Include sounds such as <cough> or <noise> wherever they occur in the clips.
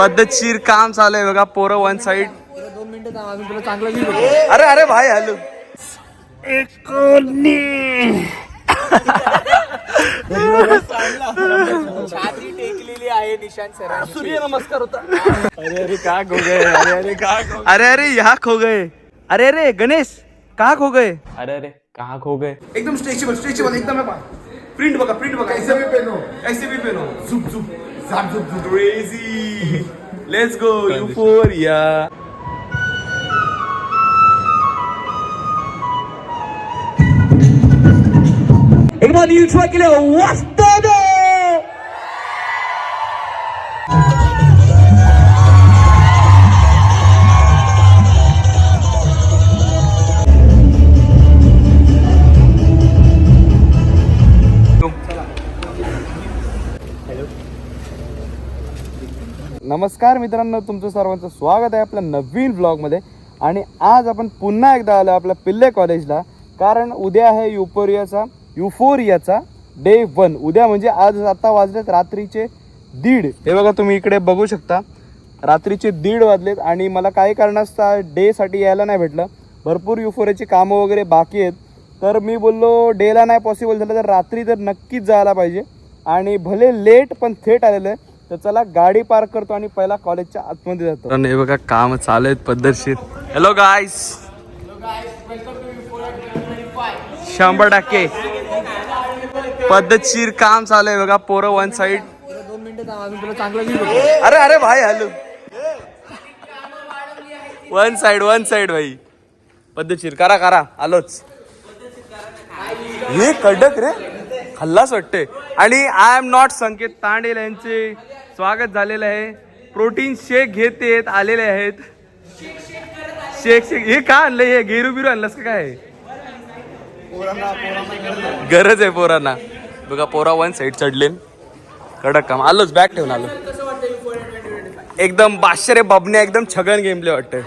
पद्धतशीर काम चालू आहे बघा पोरं वन साइड दोन मिनिटं थांब, अजून तुला चांगलं view. अरे अरे भाई हॅलो छाती टेकलेली आहे निशांत सर सूर्य नमस्कार होता अरे अरे का खो गए अरे अरे का अरे अरे यहाँ खो गए. अरे अरे गणेश कहाँ खो गए? अरे अरे कहाँ खो गए? एकदम स्ट्रेचेबल स्ट्रेचेबल एकदम प्रिंट बघा प्रिंट बघा ऐसे भी पहनो ऐसे भी पहनो झुक झुक झाप झुक झुक क्रेजी लेट्स गो यूफोरिया एक बार युट्रा केले वाचतो नमस्कार मित्रांनो तुमचं सर्वांचं स्वागत आहे आपल्या नवीन ब्लॉगमध्ये आणि आज आपण पुन्हा एकदा आलो आपल्या पिल्ले कॉलेजला कारण उद्या आहे युफोरियाचा युफोरियाचा डे वन उद्या म्हणजे आज आता वाजलेत रात्रीचे दीड. हे बघा तुम्ही इकडे बघू शकता. रात्रीचे दीड वाजलेत आणि मला काही कारणास्तव डेसाठी यायला नाही भेटलं. भरपूर युफोरियाची कामं वगैरे बाकी आहेत. तर मी बोललो डेला नाही पॉसिबल झालं तर रात्री तर नक्कीच जायला पाहिजे. आणि भले लेट पण थेट आलेलं आहे. तर चला गाडी पार्क करतो आणि पहिला कॉलेजच्या आतमध्ये जातो. हे बघा काम चालू आहेत पद्धतशीर. हॅलो गायस शंभर टक्के. पद्धतशीर काम चालू आहे बघा पोरं वन साइड दोन मिनिटं तुला चांगलं अरे अरे भाई hello. One side one side भाई. पद्धतशीर. करा करा. आलोच. हे कडक रे. हल्लाच वाटते आणि I am not Sanket Tandel यांचे स्वागत झालेलं आहे. प्रोटीन शेक घेत येत आलेले आहेत. शेक शेक. हे का आणलं हे गेरू बिरू आणलंस का काय? गरज आहे पोरांना. बघा पोरा वन साईड चढले कडक काम. आलोच बॅग ठेवून आलो. एकदम बादशरे बबने एकदम छगन गेमले वाटतं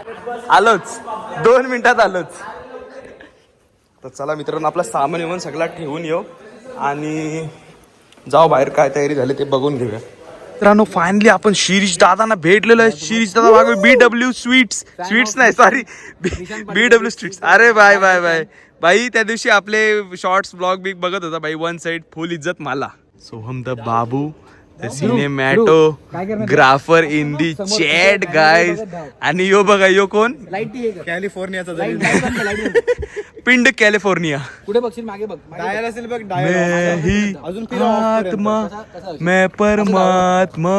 आलोच. दोन मिनिटात आलोच. तर चला मित्रांनो आपला सामान येऊन सगळा ठेवून येऊ. आणि जाऊ बाहेर काय तयारी झाली ते बघून घेऊया. मित्रांनो फायनली आपण शिरीष दादांना भेटलेलो आहे. शिरीष दादा मागे बी डब्ल्यू स्वीट्स स्वीट्स नाही सॉरी बी डब्ल्यू स्वीट्स अरे बाय बाय बाय. बाई त्या दिवशी आपले शॉर्ट्स ब्लॉग बिग बघत होता. बाई वन साइड फुल इज्जत मला. Soham the Babu. The cinematographer in the chat guys आणि यो बघा यो कोण? हे. कॅलिफोर्नियाचा. पिंड कॅलिफोर्निया पुढे बघशील? मागे बघ. डायल असेल बघ मैं डायल ही. आत्मा? मैं परमात्मा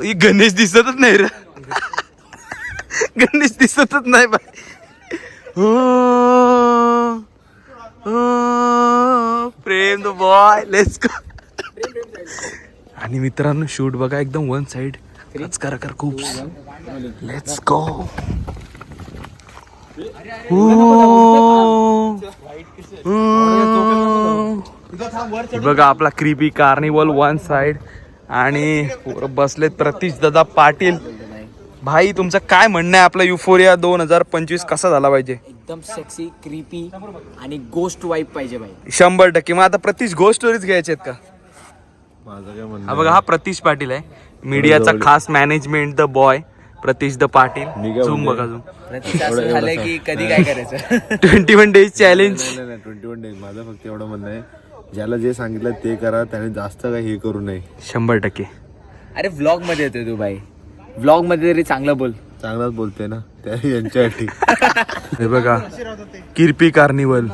ही. गणेश दिसतच नाही रे. गणेश दिसतच नाही ऊ, Prem the boy let's go आणि मित्रांनो शूट बघा एकदम वन साइड करा कर खूप. लेट्स गो बघा आपला क्रिपी कार्निवल वन साइड आणि बसलेत प्रतीश दादा पाटील. भाई तुमचं काय म्हणणं आहे? आपला युफोरिया दोन हजार पंचवीस कसा झाला पाहिजे? एकदम सेक्सी क्रीपी आणि गोस्ट वाईब पाहिजे भाई. शंभर टक्के. मग आता प्रतीश गो स्टोरीज घ्यायचे आहेत का? माझं काय म्हणणं हा बघा हा प्रतीश पाटील आहे. मीडियाचा खास management the boy Pratish the Patil. Zoom बघा झूम झालंय की कधी काय करायचं? ट्वेंटी वन डेज चॅलेंज नाही नाही ट्वेंटी वन डेज माझं फक्त एवढं म्हणणं आहे ज्याला जे सांगितलं ते करा त्याने जास्त काही हे करू नये. शंभर टक्के. अरे व्लॉगमध्ये येतोय तू भाई. व्लॉगमध्ये तरी चांगलं बोल. चांगलाच बोलते ना त्या यांच्यासाठी. हे बघा किरपी कार्निवल.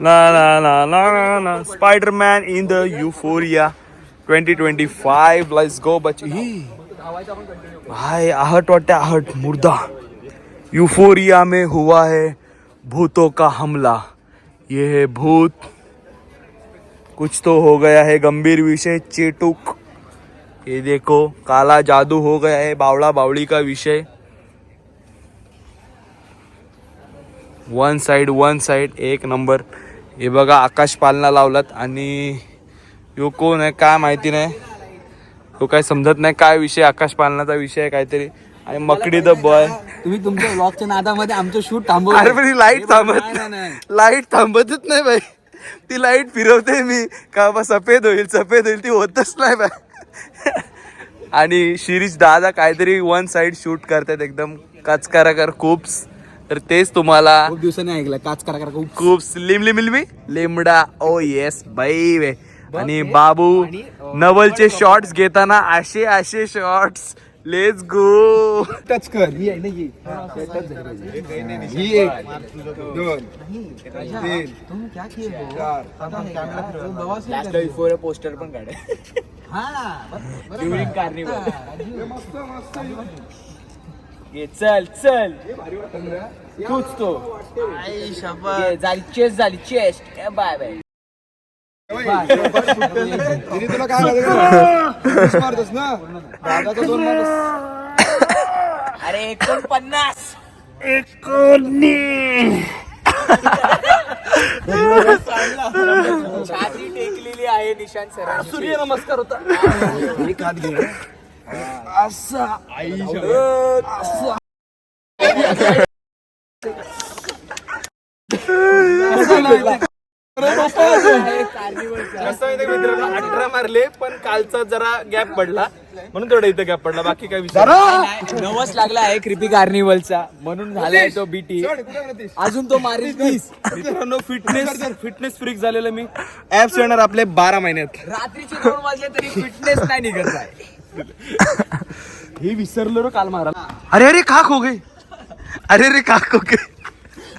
ना ना ना ना ना Spider-Man in the euphoria twenty twenty five let's go बची हाय आहट वाटते आहट. मुर्दा. यूफोरिया में हुआ है भूतों का हमला. ये है भूत. कुछ तो हो गया है गंभीर विषय चेटुक ये देखो काला जादू हो गया है बावड़ा बावड़ी का विषय। वन साइड वन साइड एक नंबर हे बघा आकाश पालना लावलात आणि यो कोण आहे काय माहिती नाही। तो काय समजत नाही काय विषय आकाश पालनाचा विषय आहे काहीतरी। आणि मकडी द बॉय तुम्ही तुमच्या ब्लॉगच्या नादामध्ये आमचं शूट ही लाइट थांबत. लाइट थांबतच नाही बाई ती लाइट फिरवते मी. का बा सफेद होईल सफेद होईल ती होतच नाही बाई आणि शिरीष दादा काहीतरी वन साइड शूट करतात एकदम. कचकाराकर खूप्स तर तेच तुम्हाला खूप दिवसांनी ऐकलं काच करा करा खूप खूप लिम लिम लिमी. लिमडा. ओ येस बाई वे आणि बाबू नवलचे शॉर्ट्स घेताना असे असे शॉर्ट्स लेट्स गो टच कर. ही आहे ना ही टच ही एक दोन तीन चार पोस्टर पण काढ. ड्युरिंग कार्निवल चल चल. तूच तो. ये, झाली चेस्ट झाली चेस्ट बाय बाय तुला काय मारतोस ना? दादाचा दोन अरे एकोणपन्नास. छाती टेकलेली आहे निशांत सर सूर्य नमस्कार होता. एक हात घे असा आई असा. <laughs> अठरा मारले पण कालचा जरा गॅप पडला. म्हणून थोडा इथं गॅप पडला बाकी काय विचार नवस लागला आहे क्रिपी कार्निवलचा. म्हणून झालाय तो बीटी अजून तो मारील तीस मित्रांनो फिटनेस फिटनेस फ्रीक झालेलं मी. ऍप्स येणार आपले बारा महिन्यात. रात्रीचे दोन वाजले तरी फिटनेस नाही निघत आहे. हे विसरलो रे काल मारा अरे अरे का खो गए. अरे अरे का खो गए.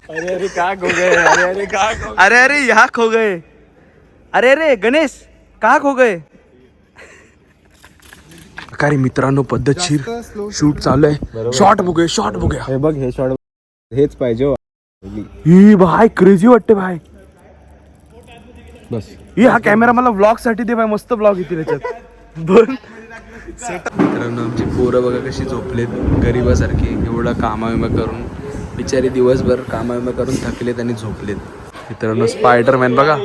अरे अरे का गो गए? अरे अरे का गो अरे अरे यहाँ खो गए। अरे अरे गणेश का खो गए? अरे मित्रांनो पद्धतशीर शूट चालू आहे. शॉर्ट बघूया शॉर्ट बघूया हे बघ हे शॉर्ट हेच पाहिजे हो. ही भाई क्रेझी वाटते भाई. बस. ही हा कॅमेरा मला व्लॉगसाठी दे भाई मस्त व्लॉग येतील याच्यात. दोन मित्रांनो आमची पोरं बघा कशी झोपलेत. गरिबासारखी एवढा कामाविमा करून. बिचारी दिवसभर कामाविमा करून थकलेत आणि झोपलेत. मित्रांनो स्पायडरमॅन बघा.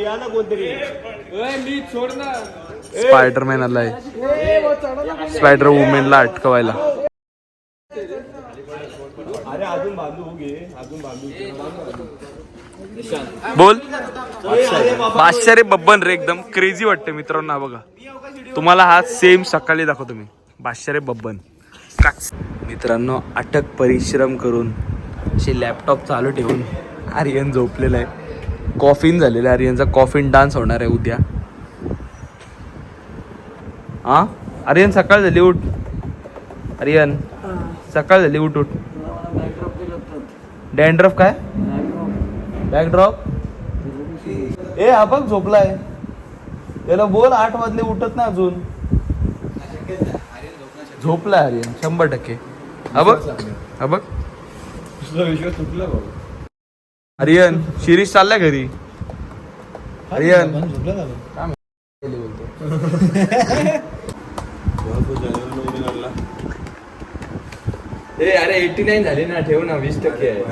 स्पायडरमॅन आलाय. स्पायडर वुमेनला अटकवायला. बोल. बादशा रे बब्बन रे एकदम क्रेझी वाटते मित्रांनो बघा. तुम्हाला हा सेम सकाळी दाखवतो मी. बादशा रे बब्बन. मित्रांनो अटक परिश्रम करून असे लॅपटॉप चालू ठेवून आर्यन झोपलेला आहे. कॉफिन झालेला आहे आर्यनचा. कॉफिन डान्स होणार आहे उद्या. हा? आर्यन सकाळ झाली उठ. आर्यन सकाळ झाली उठ उठ. डॅन्ड्रफ काय? बॅकड्रॉप ए हा बघ झोपलाय. त्याला बोल आठ वाजले उठत ना अजून. झोपलाय आर्यन शंभर टक्के. हा बघ हा बघ. हरियन शिरीष चाललाय घरी. हरियन. ए अरे एटी नाईन झाली ना ठेव ना वीस टक्के आहे.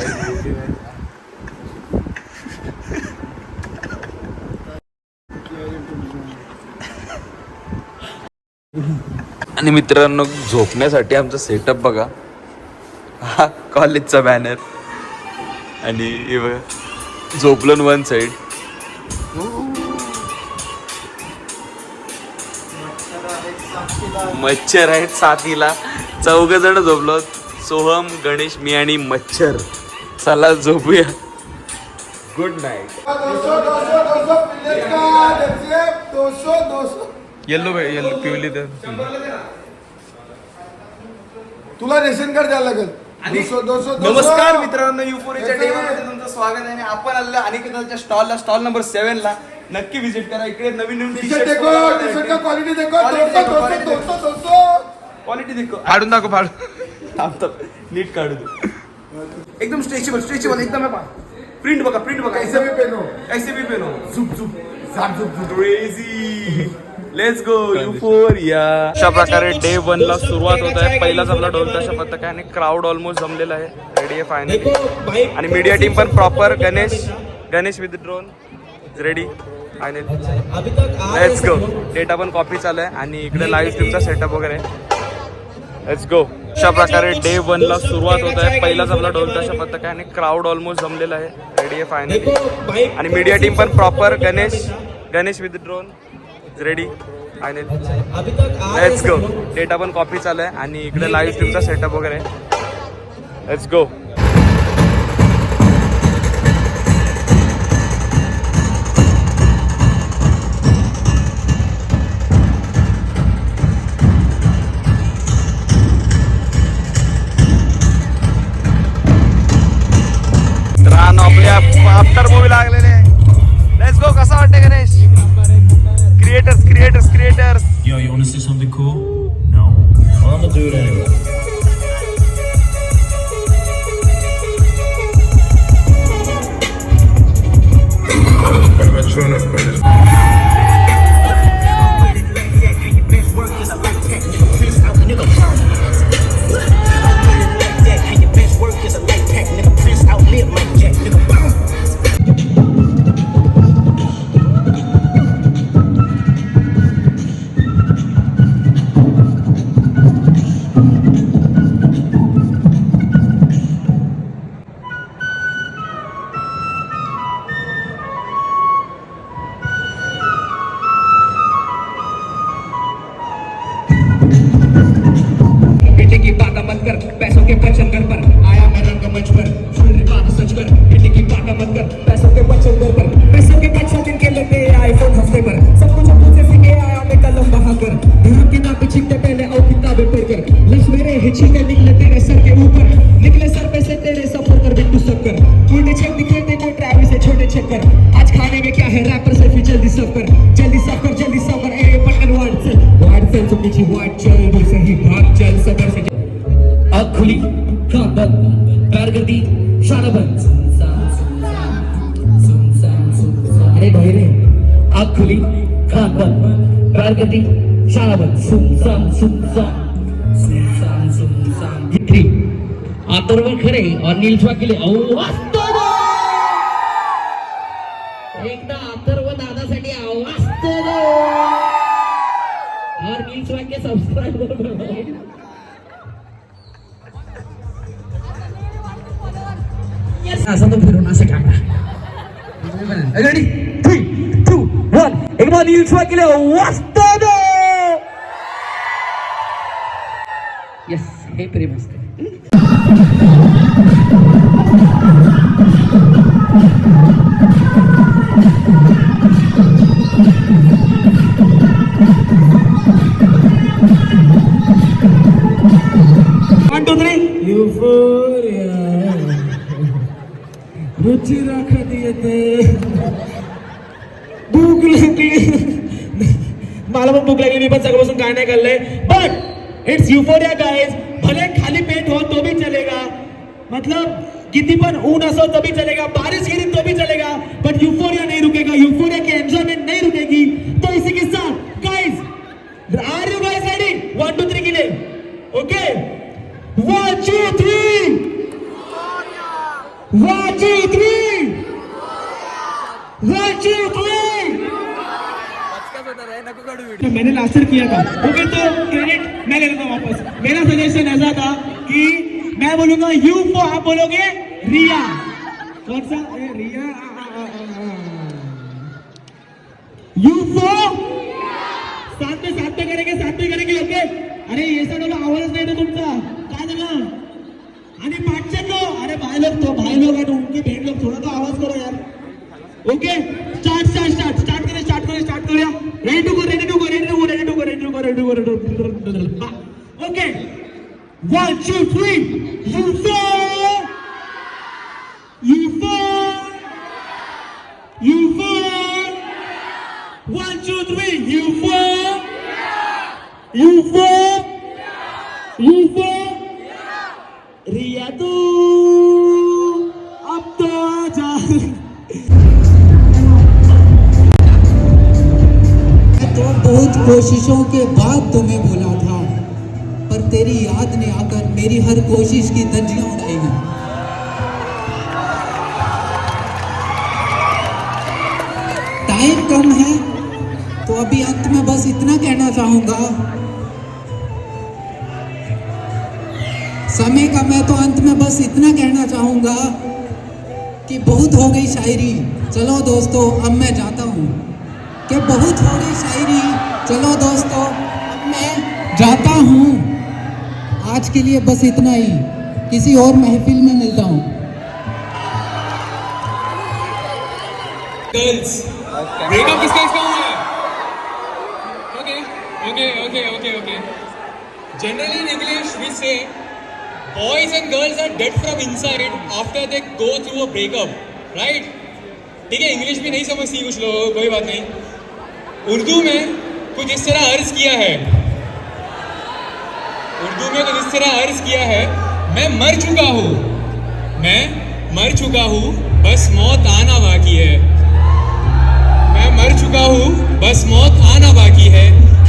आणि मित्रांनो झोपण्यासाठी आमचा सेटअप बघा. हा <laughs> कॉलेजचा बॅनर आणि हे बघा झोपलं वन साईड मच्छर आहेत साथीला. चौघ जण झोपलो. सोहम गणेश मी आणि मच्छर. चला झोपूया. गुड नाईट येल्लो येल्लो पिवली तर तुला रेशन कार्ड द्यायला लागेल. दोनशे. नमस्कार मित्रांनो युफोरीच्या मध्ये तुमचं स्वागत आहे आणि आपण आलेलो अनिकेतच्या स्टॉलला स्टॉल नंबर सेव्हन ला. नक्की व्हिजिट करा. इकडे नवीन नवीन टी-शर्ट देखो टी-शर्ट का क्वालिटी क्वालिटी देखो फाडून दाखव फाडून. थांब थांब. नीट काढू दे. एकदम स्ट्रेचेबल स्ट्रेचेबल एकदम प्रिंट बघा प्रिंट बघा. ऐसे भी पेनो झुप झुप झाप झुप झुप. क्रेझी लेट्स गो युफोरिया अशा प्रकारे डे वन ला सुरुवात होत आहे. पहिलाच आपला ढोल तशा पद्धतीने क्राऊड ऑलमोस्ट जमलेला आहे. रेडी आहे फायनली आणि मीडिया टीम पण proper Ganesh Ganesh with drone ready finally let's go data पण कॉपी चालू आहे. आणि इकडे लाईव्ह स्ट्रीमचा सेटअप वगैरे. लेट्स गो अशा प्रकारे डे वन ला सुरुवात होत आहे. पहिलाच आपला ढोल तशा पद्धतीने आणि क्राऊड ऑलमोस्ट जमलेला आहे. रेडी आहे फायनली आणि मीडिया टीम पण proper Ganesh Ganesh with drone ready finally let's go data पण कॉपी चालू आहे आणि इकडे लाईव्ह स्ट्रीमचा सेटअप वगैरे लेट्स गो आफ्टर मूवी लागलेले. कसा वाटते Ganesh creators creators creators Yo, you want to see something cool? No. Well, I'm gonna do it anyway. बेटे की आग खुली. कान बंद पैर कर अरे भाई रे आग खुली कान सुमसाम सुमसाम सुमसाम सुमसाम थ्री. अथर्व खरे. और केले. औ एकदा नील शॉट काय नाही खाल्लंय बट इट्स युफोरिया गाइस भले खाली पेट हो तो भी चलेगा। मतलब किती पण ऊन असो तो भी चलेगा, बारिश गिरी तो भी चलेगा बट यूफोरिया नहीं रुकेगा। यूफोरिया की एंजॉयमेंट नहीं रुकेगी। तो इसी के साथ guys are you guys ready one two three के लिए okay one two three one two three one two three मैंने लास्ट किया था। ओके तो क्रेडिट मैं ले लेता हूँ वापस। मेरा सजेशन ऐसा था कि मैं बोलूँगा यू फो आप बोलोगे रिया। कौन सा? ए, रिया यू फो साथ में साथ में करेंगे साथ में करेंगे ओके। अरे ये लोग आवाज़ नाही ना तुमचा। काय झालं आणि पाठच्या अरे भाई लोग तो भाई लोग हैं उनके बहन लोग थोड़ा तो आवाज़ करो यार। Okay? Start start start start करें स्टार्ट करें स्टार्ट करूया ready to go ready to go ready to go ready to go ready to go ready to go ready to go okay one two three you four कोशिशों के बाद तुम्हें बोला था, पर तेरी याद ने आकर मेरी हर कोशिश की धज्जियाँ उड़ाएगी टाइम कम है तो अभी अंत में बस इतना कहना चाहूँगा। समय का मैं तो अंत में बस इतना कहना चाहूँगा कि बहुत हो गई शायरी। चलो दोस्तों, अब मैं जाता हूँ। कि बहुत हो गई शायरी? चलो दोस्तों, अब मैं जाता हूँ। आज के लिए बस इतना ही। किसी और महफिल में मिलता हूँ। गर्ल्स ब्रेकअप किसका किसका हुआ है okay okay okay okay okay generally in english we say boys and girls are dead from inside after they go through a breakup, right? ठीक है इंग्लिश भी नहीं समझती कुछ लोग, कोई बात नहीं। उर्दू में कुछ इस तरह अर्ज़ किया है। उर्दू में कुछ इस तरह अर्ज़ किया है, मैं मर चुका हूँ। मैं मर चुका हूँ, बस मौत आना बाकी है। मैं मर चुका हूँ, बस मौत आना बाकी है।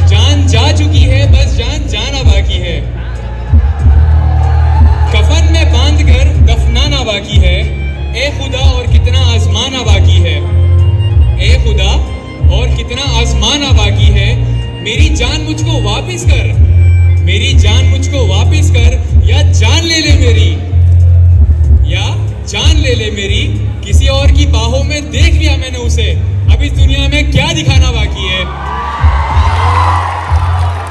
जान जा चुकी है, बस जान जाना बाकी है। कफन में बाँध कर दफनाना बाकी है। ए खुदा और कितना आजमाना बाकी है। ए खुदा कितना आसमान बाकी है। मेरी जान मुझको वापिस कर। मेरी जान मुझको वापिस कर। या जान ले ले मेरी। या जान ले ले मेरी। किसी और की बाहों में देख लिया मैंने उसे। अब इस दुनिया में क्या दिखाना बाकी है?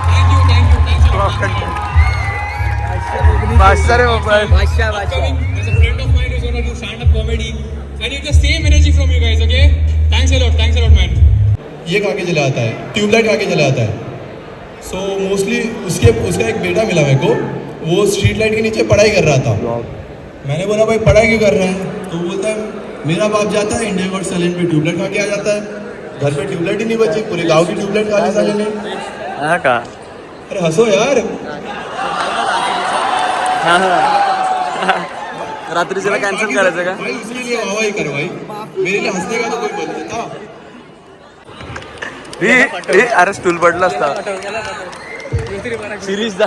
Thank you thank you thank you बादशाह रे बाबा बादशाह बादशाह। As a friend of mine comedy same energy from ये खा के चला आता है ट्यूबलाइट खा के चला आता है। सो so, मोस्टली उसके उसका एक बेटा मिला मेरे को वो स्ट्रीट लाइट के नीचे पढ़ाई कर रहा था। मैंने बोला भाई पढ़ाई क्यों कर रहा है? तो वो बोलता है मेरा बाप जाता है इंडिया गॉड सैलेंट पे ट्यूबलाइट खा के आ जाता है। घर पे ट्यूबलाइट ही नहीं बची पूरे गाँव की ट्यूबलाइट खा ली साले ने। अरे हंसो यार। रात्रीच्याला कॅन्सल करायचं का भाई उसके लिए वाह ही कर भाई। मेरे लिए हंसने का तो कोई बंद था। ही अरे स्टूल पडला असता. दा.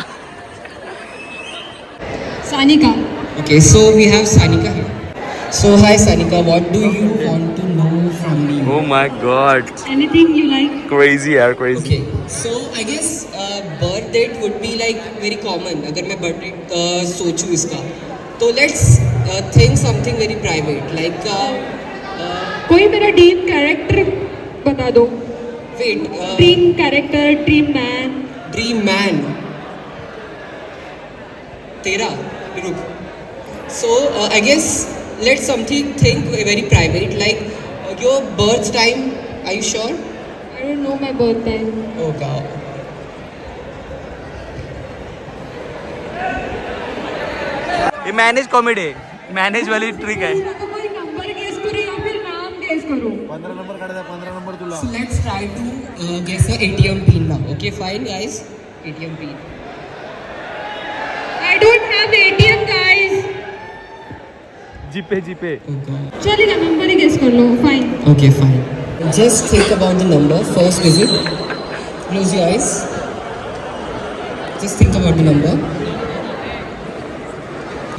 Sanika. Okay so we have Sanika so hi Sanika what do you want to know from me oh my God anything you like crazy यार crazy okay so I guess birth date would be like very common अगर मैं birth date सोचूं इसका. तो let's think something very private like कोई मेरा deep character बता दो. wait, uh, dream character dream man dream man. तेरा रुक. So uh, I guess let's something think very private. Like uh, your birth time. Are you sure? I don't know my birth time Oh God. हे manage comedy manage वाली trick आहे So let's try to uh, guess the ATM pin now. Okay, fine, guys. ATM pin. I don't have ATM, guys. GPay GPay oh, चलिए ना number ही guess कर low. Fine okay fine just think about the number first is it close your eyes just think about the number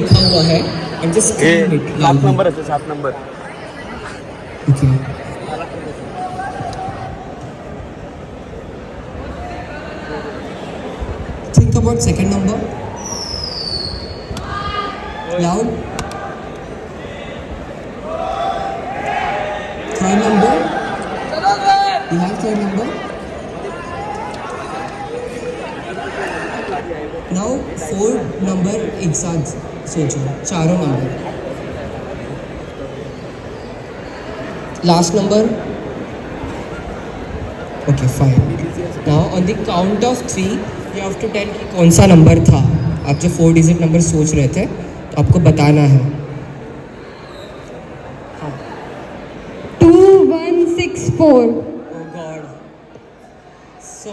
लिखा हुआ है and just सात number है सात number. Okay forward, second number. Loud. Third number. You have third number. Now four number एक साथ सोचो चारों number last number okay fine now on the count of three have to tell कि कौन सा number था? आप जो फोर डिजिट नंबर सोच रहे थे तो आपको बताना है। Two one six four. So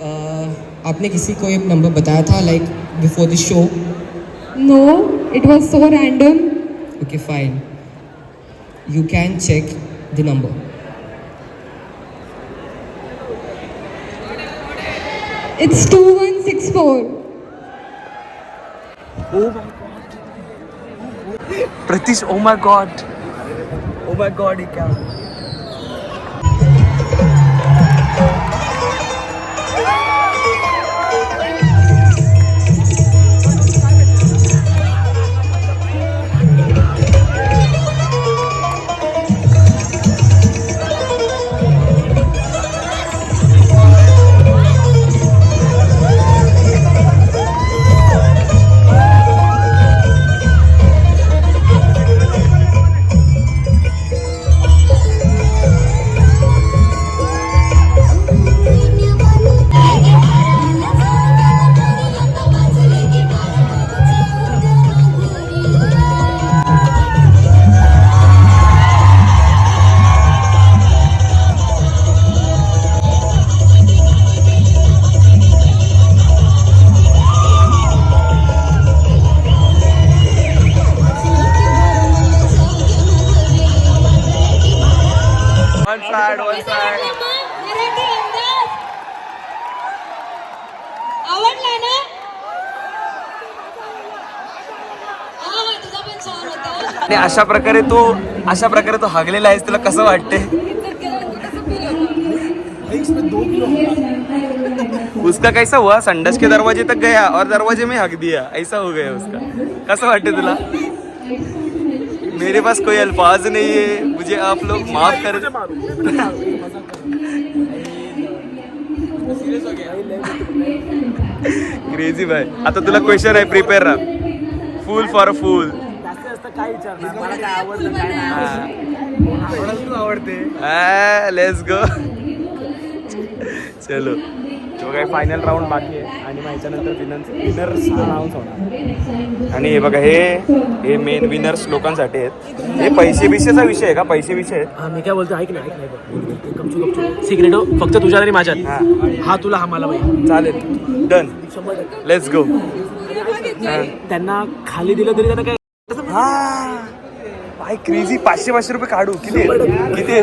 uh, आपने किसी को एक नंबर बताया था like before the show no it was so random okay fine you can check the number It's 2164. Oh my god. Pratish, oh my god. Oh my god, he can. आणि अशा प्रकारे तो अशा प्रकारे तो हगलेला आहेस, तुला कसं वाटते उसका कैसा हुआ? संडस के दरवाजे तक गया और दरवाजे में हक दिया। ऐसा हो गया उसका। कसं वाटते तुला? मेरे पास कोई अल्फाज नहीं है। मुझे आप लोग माफ़ कर क्रेझी बाय आता तुला क्वेश्चन आहे प्रिपेअर राहा. फुल फॉर फुल जास्त जास्त काय विचारणार? मला काय आवडतं काय नाही. आवडायला तू आवडते. लेट्स गो चलो. तो काही फायनल राऊंड बाकी आहे. आणि मग ह्याच्यानंतर विनर्स विनर्स राऊंड होणार. आणि हे बघा हे हे मेन विनर्स लोकांसाठी आहेत. हे पैसे बिशेचा विषय आहे का? पैसे विषय हा मी काय बोलतो ऐक ना ऐक नाही गपचूप गपचूप. सिक्रेट फक्त तुझ्या तरी माझ्यात. हा. हा तुला हा मला चालेल. डन लेट्स गो त्यांना खाली दिलं तरी त्यांना काय हा. बाय क्रेझी पाचशे पाचशे रुपये काढू. किती? किती?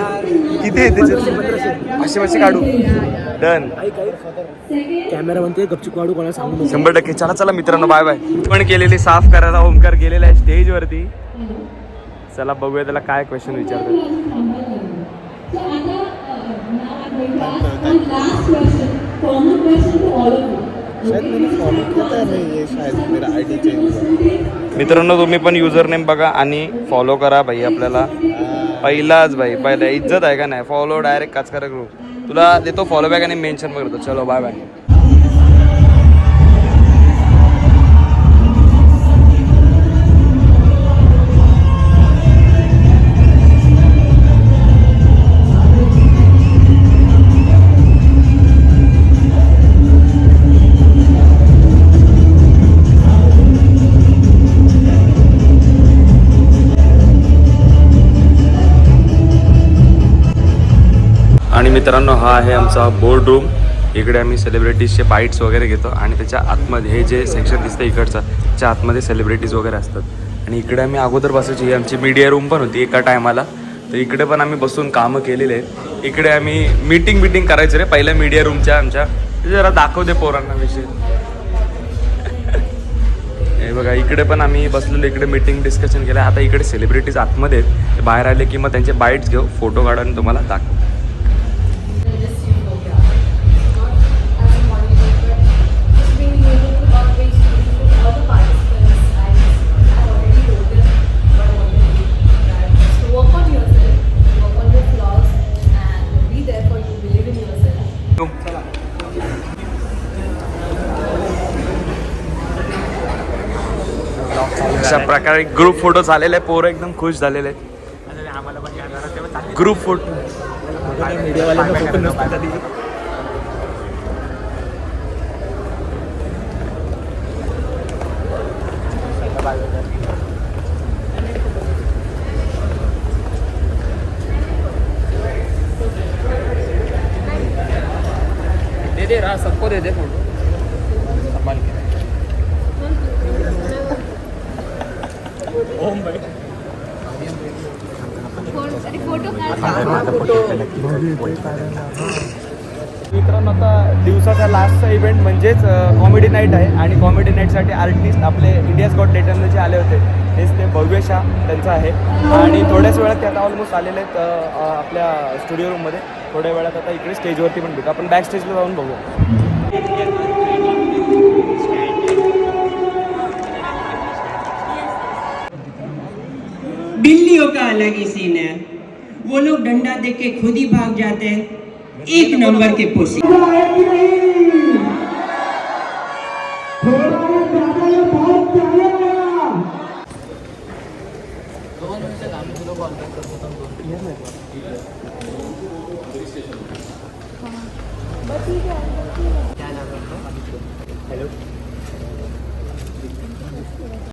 किती आहे त्याच्यात? पाचशे पाचशे काढू. डन कॅमेरा म्हणते गपचूप काढू कोणाला सांगू शंभर टक्के. चला चला मित्रांनो बाय बाय पण केलेली साफ करायला ओमकार गेलेला आहे स्टेज वरती. चला बघूया त्याला काय क्वेश्चन विचारतो मित्रांनो तुम्ही पण युजर नेम बघा आणि फॉलो करा भाई आपल्याला. पहिलाच भाई पहिला इज्जत आहे का नाही? फॉलो डायरेक्ट काचकारा ग्रुप तुला देतो फॉलो बॅक आणि मेन्शन करतो. चलो बाय बाय आणि मित्रांनो हा आहे आमचा बोर्ड रूम इकडे आम्ही सेलिब्रिटीजचे बाईट्स वगैरे घेतो आणि त्याच्या आतमध्ये हे जे सेक्शन दिसतं इकडचं त्याच्या आतमध्ये सेलिब्रिटीज वगैरे असतात. आणि इकडे आम्ही अगोदर बसायची ही आमची मीडिया रूम पण होती एका टायमाला तर इकडे पण आम्ही बसून कामं केलेले आहेत. इकडे आम्ही मीटिंग बिटिंग करायचो रे पहिल्या मीडिया रूमच्या आमच्या. ते जरा दाखवते पोरांना विषय. <laughs> हे बघा इकडे पण आम्ही बसलेलो इकडे मीटिंग डिस्कशन केलं. आता इकडे सेलिब्रिटीज आतमध्ये आहेत. ते बाहेर आले की मग त्यांचे बाईट्स घेऊ फोटो काढून तुम्हाला दाखव. अशा प्रकारे ग्रुप फोटो झालेले आहे पोरं एकदम खुश झालेले. आहेत ग्रुप फोटो दे दे रा सबको दे दे फोटो संभाल के ओम भाई मित्रांनो आता दिवसाचा लास्टचा इव्हेंट म्हणजेच कॉमेडी नाईट आहे. आणि कॉमेडी नाईटसाठी आर्टिस्ट आपले इंडियाज गॉट लेटरने जे आले होते. तेच ते भव्य शाह त्यांचं आहे. आणि थोड्याच वेळात ते आता ऑलमोस्ट आलेले आहेत आपल्या स्टुडिओ रूममध्ये थोड्या वेळात आता इकडे स्टेजवरती पण भेटू. आपण बॅक स्टेजला जाऊन बघू. बिल्लियों का अलग ही सीन है। वो लोग डंडा देख के खुद ही भाग जाते हैं। एक नंबर के पोसी